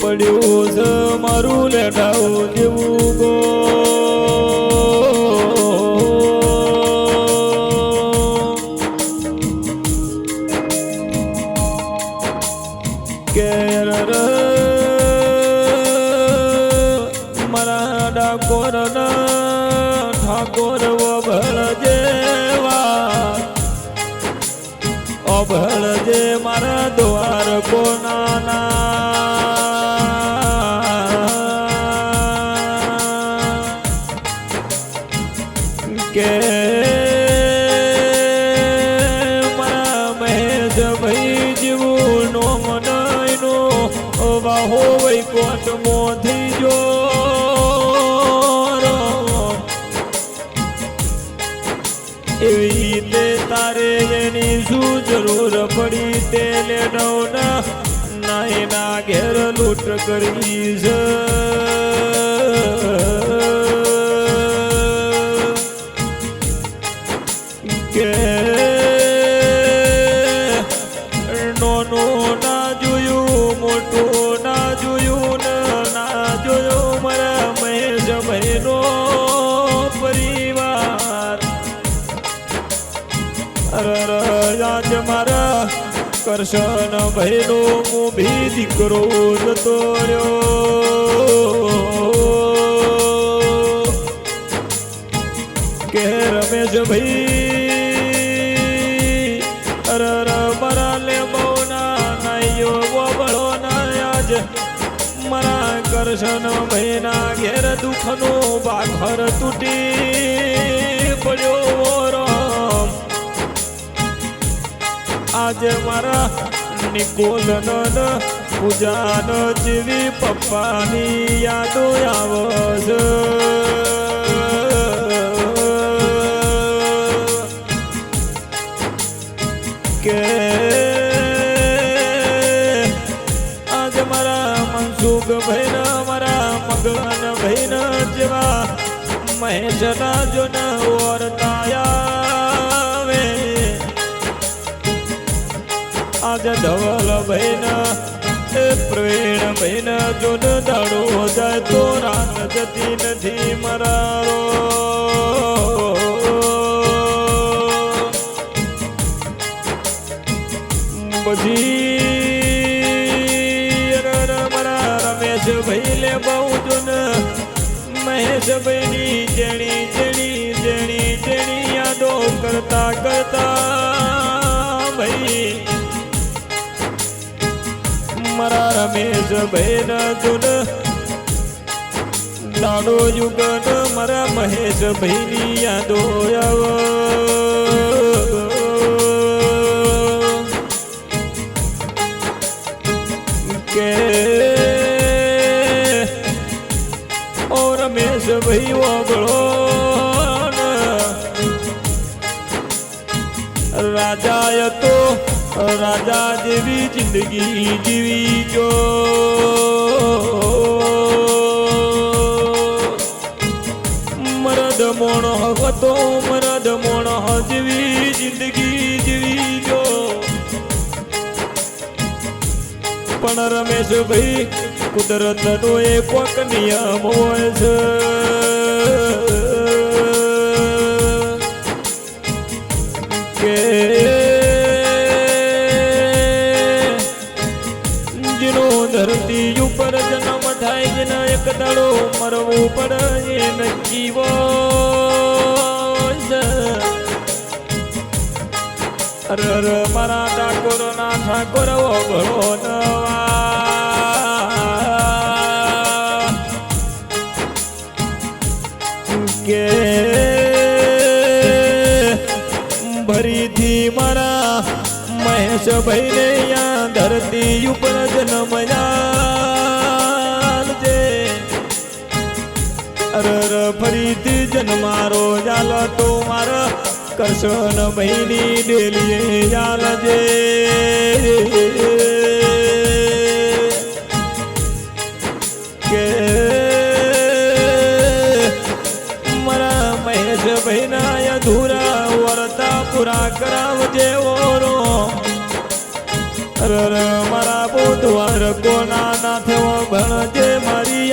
પડ્યું છે મારું લેટાવું જેવું ગો? કેર મારા ડાકોર અભળ મારા દ્વાર કોનાના. કે મારા મહેશ ભાઈ જેવું નો મનાયનો વાહો વૈકોટ મોથી જો. જરૂર પડી તે નવના ના ઘેર લૂંટ કરી છે. આજ મારા કરશન ભાઈનો મોભી દીકરો જતો રહ્યો. કે રમેશ ભાઈ અરર મારા લે બહુના કરશન ભાઈના ઘેર દુઃખનો બાખર તૂટી પડ્યો. આજે મારા નિકોલ પૂજાન જેવી પપ્પાની યાદો આવશે કે આજે મારા મનસુખ ભાઈના મારા મગન ભાઈના જેવા મહેશના જોન વર્તાયા આજે ધવલ ભૈના, એ પ્રવીણ ભૈના, જોન દાડો જાય તો રાત જતી નથી મરારો. બધી મારા રમેશ ભાઈ લે બહુ જુન મહેશ ભાઈની જેણી જેણી જેણી જેણી યાદો કરતા કરતા મારા રમેશ ભાઈ ના જુન. લાડો યુગન મારા મહેશ ભાઈની યાદો કે ઓ રમેશ ભાઈ ઓગળો રાજા તો રાજા જેવી જિંદગી જીવી જો. મરદ મોણ હતો મરદ મોણ જેવી જિંદગી જીવી જો. પણ રમેશ ભાઈ, કુદરત નો એ કોક નિયમ હોય છે. કે મરવું પડે એ નક્કી અરે અરે, મારા ઠાકોર ના ઠાકોર ઓગળો નવા. કે ભરીથી મારા મહેશ ભાઈ ને ધરતી ઉપર જન્મ અરર ફરીથી જન્મારો જાલ તો મારા કરશન ભાઈની ડેલીએ જાલ જે. કે મારા મહેશ ભાઈના અધૂરા વરતા પૂરા કરાવજે ઓરો. અરર મારા બુધવાર કોના ના થયો ભણ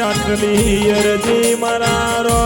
આટલી અરજી મારા રો